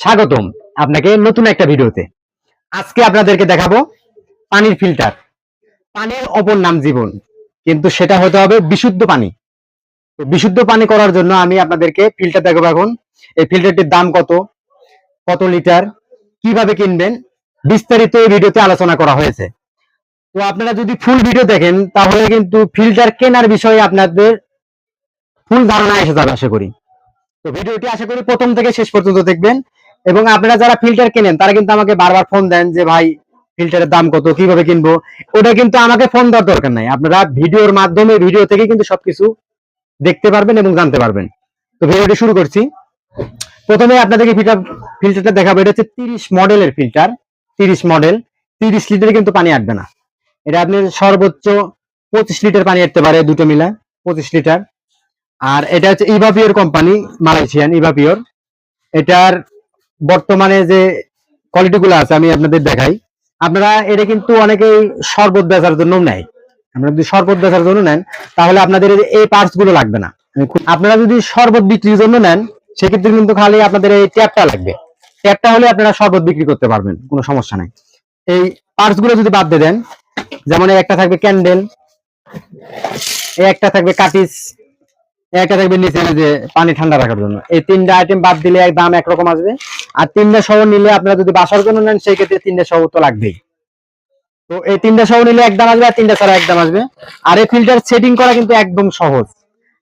স্বাগতম আপনাকে নতুন একটা ভিডিওতে। আজকে আপনাদেরকে দেখাবো পানির ফিল্টার, পানির অপর নাম জীবন, কিন্তু সেটা হতে হবে বিশুদ্ধ পানি। তো বিশুদ্ধ পানি করার জন্য আমি আপনাদেরকে ফিল্টার দেখাবো এখন। এই ফিল্টারটির দাম কত? কত লিটার? কীভাবে কিনবেন? বিস্তারিত এই ভিডিওতে আলোচনা করা হয়েছে। তো আপনারা যদি ফুল ভিডিও দেখেন, তাহলে কিন্তু ফিল্টার কেনার বিষয়ে আপনাদের ফুল ধারণা এসে যাবে, আশা করি। তো ভিডিওটি আশা করি প্রথম থেকে শেষ পর্যন্ত দেখবেন। এবং আপনারা যারা ফিল্টার কেনেন, তারা কিন্তু আমাকে বারবার ফোন দেন যে, ভাই ফিল্টারের দাম কত? কীভাবে কিনবো? ওটা কিন্তু আমাকে ফোন দেওয়ার দরকার নাই। আপনারা ভিডিওর মাধ্যমে ভিডিও থেকে কিন্তু সবকিছু দেখতে পারবেন এবং জানতে পারবেন। তো ভিডিওটি শুরু করছি। প্রথমে আপনাদেরকে ফিল্টার ফিল্টারটা দেখাবো। এটা হচ্ছে তিরিশ মডেলের ফিল্টার তিরিশ মডেল তিরিশ লিটারে কিন্তু পানি আটবে না। এটা আপনি সর্বোচ্চ পঁচিশ লিটার পানি আটতে পারে দুটো মিলা, পঁচিশ লিটার আর এটা হচ্ছে ইভাপিওর কোম্পানি, মালয়েশিয়ান ইভাপিওর এটার বর্তমানে যে কোয়ালিটি গুলো আছে, আমি আপনাদের দেখাই। আপনারা এটা কিন্তু অনেকেই শরবত বেচার জন্য নেয়। আপনারা যদি শরবত বেচার জন্য নেন, তাহলে আপনাদের এই পার্টসগুলো লাগবে না। আপনারা যদি শরবত বিক্রির জন্য নেন, সেক্ষেত্রে কিন্তু খালি আপনাদের এই ট্যাপটা লাগবে। ট্যাপটা হলে আপনারা শরবত বিক্রি করতে পারবেন, কোনো সমস্যা নাই। এই পার্টসগুলো যদি বাদ দিয়ে দেন, যেমন একটা থাকবে ক্যান্ডেল একটা থাকবে কাটিস একটা থাকবে নিচে যে পানি ঠান্ডা রাখার জন্য। এই তিনটা আইটেম বাদ দিলে এক দাম একরকম আসবে। আর তিনটা সহ নিলে আপনারা যদি বাসার জন্য নেন সেই ক্ষেত্রে তিনটা সহ তো লাগবেই। তো এই তিনটা সহ নিলে এক দাম আসবে আর তিনটা ছাড়া এক দাম আসবে। আর এই ফিল্টার সেটিং করা কিন্তু একদম সহজ।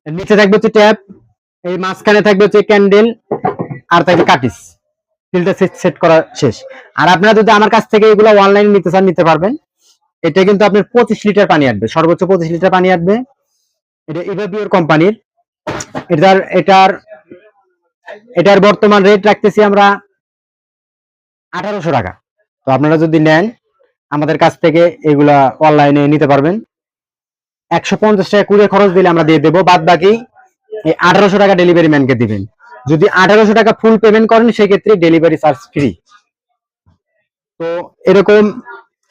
নিচে থাকবে হচ্ছে ট্যাপ এই মাঝখানে থাকবে হচ্ছে ক্যান্ডেল আর থাকবে কাটিস। ফিল্টার সেট করা শেষ। আর আপনারা যদি আমার কাছ থেকে এগুলো অনলাইনে নিতে চান, নিতে পারবেন। এটা কিন্তু আপনার পঁচিশ লিটার পানি আসবে সর্বোচ্চ পঁচিশ লিটার পানি আসবে এটা ইভাবিওর কোম্পানির। এটার এটার এটার বর্তমান রেট রাখতেছি আমরা আঠারোশো টাকা। তো আপনারা যদি নেন, আমাদের কাছ থেকে এগুলা অনলাইনে নিতে পারবেন। একশো পঞ্চাশ টাকা কুড়িয়ে খরচ দিলে আমরা দিয়ে দেবো বাদ বাকি এই আঠারোশো টাকা ডেলিভারি ম্যানকে দিবেন। যদি আঠারোশো টাকা ফুল পেমেন্ট করেন, সেক্ষেত্রে ডেলিভারি চার্জ ফ্রি তো এরকম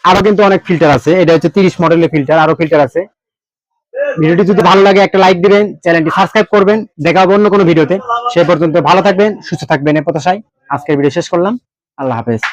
আরও কিন্তু অনেক ফিল্টার আছে, এটা হচ্ছে তিরিশ মডেলের ফিল্টার আরও ফিল্টার আছে। ভিডিওটি যদি ভালো লাগে একটা লাইক দিবেন, চ্যানেলটি সাবস্ক্রাইব করবেন। দেখা হবে অন্য কোনো ভিডিওতে। সে পর্যন্ত ভালো থাকবেন, সুস্থ থাকবেন এ প্রত্যাশায়। আজকের ভিডিও শেষ করলাম। আল্লাহ হাফেজ।